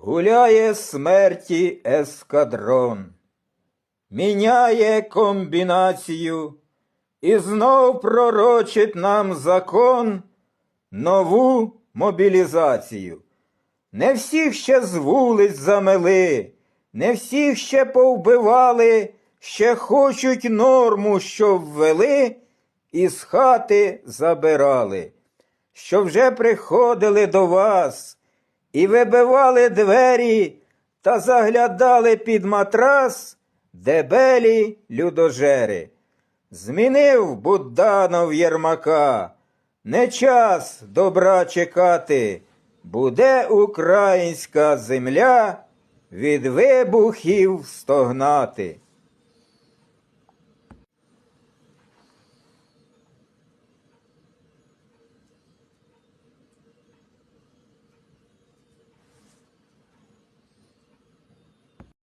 Гуляє смерті ескадрон, міняє комбінацію і знов пророчить нам закон нову мобілізацію. Не всіх ще з вулиць замели, не всіх ще повбивали, ще хочуть норму, щоб ввели, і з хати забирали, що вже приходили до вас і вибивали двері та заглядали під матрас дебелі людожери. Змінив Будданов Єрмака, не час добра чекати, буде українська земля від вибухів стогнати.